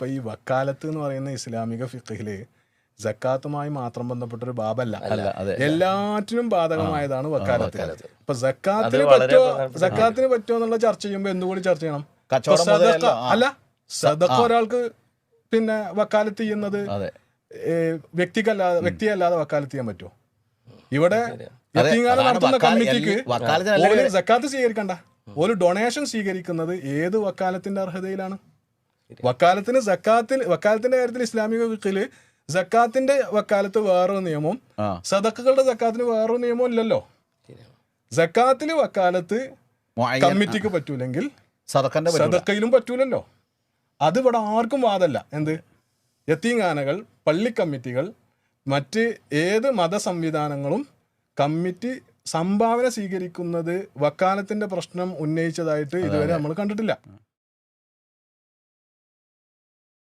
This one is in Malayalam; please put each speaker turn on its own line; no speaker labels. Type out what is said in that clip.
ഇപ്പൊ ഈ വക്കാലത്ത് എന്ന് പറയുന്ന ഇസ്ലാമിക ഫിഖിൽ ജക്കാത്തുമായി മാത്രം ബന്ധപ്പെട്ട ഒരു ബാബല്ല എല്ലാറ്റിനും ബാധകമായതാണ് വക്കാലത്ത്.
അപ്പൊ
ഇപ്പൊ ജക്കാത്തിന് പറ്റോ ജക്കാത്തിന് പറ്റുമോ എന്നുള്ള ചർച്ച ചെയ്യുമ്പോൾ എന്തുകൂടി ചർച്ച ചെയ്യണം. അല്ല സദക്ക ഒരാൾക്ക് പിന്നെ വക്കാലത്ത് ചെയ്യുന്നത് വ്യക്തിക്കല്ലാതെ വ്യക്തിയല്ലാതെ വക്കാലത്ത് ചെയ്യാൻ പറ്റുമോ? ഇവിടെ നടത്തുന്ന കമ്മിറ്റിക്ക് സക്കാത്ത് സ്വീകരിക്കണ്ട. ഒരു ഡൊണേഷൻ സ്വീകരിക്കുന്നത് ഏത് വക്കാലത്തിന്റെ അർഹതയിലാണ്? വക്കാലത്തിന് സക്കാത്തിൽ വക്കാലത്തിന്റെ കാര്യത്തിൽ ഇസ്ലാമിക വിക്കിൽ സക്കാത്തിന്റെ വക്കാലത്ത് വേറൊരു നിയമം സദക്കുകളുടെ സക്കാത്തിന് വേറൊരു നിയമം ഇല്ലല്ലോ. സക്കാത്തിൽ വക്കാലത്ത് കമ്മിറ്റിക്ക് പറ്റൂലെങ്കിൽ സദക്കയിലും പറ്റൂലല്ലോ. അത് ഇവിടെ ആർക്കും വാദമല്ല എന്ത്? യത്തീങ്ങാനകൾ പള്ളി കമ്മിറ്റികൾ മറ്റ് ഏത് മത സംവിധാനങ്ങളും കമ്മിറ്റി സംഭാവന സ്വീകരിക്കുന്നത് വക്കാലത്തിന്റെ പ്രശ്നം ഉന്നയിച്ചതായിട്ട് ഇതുവരെ നമ്മൾ കണ്ടിട്ടില്ല.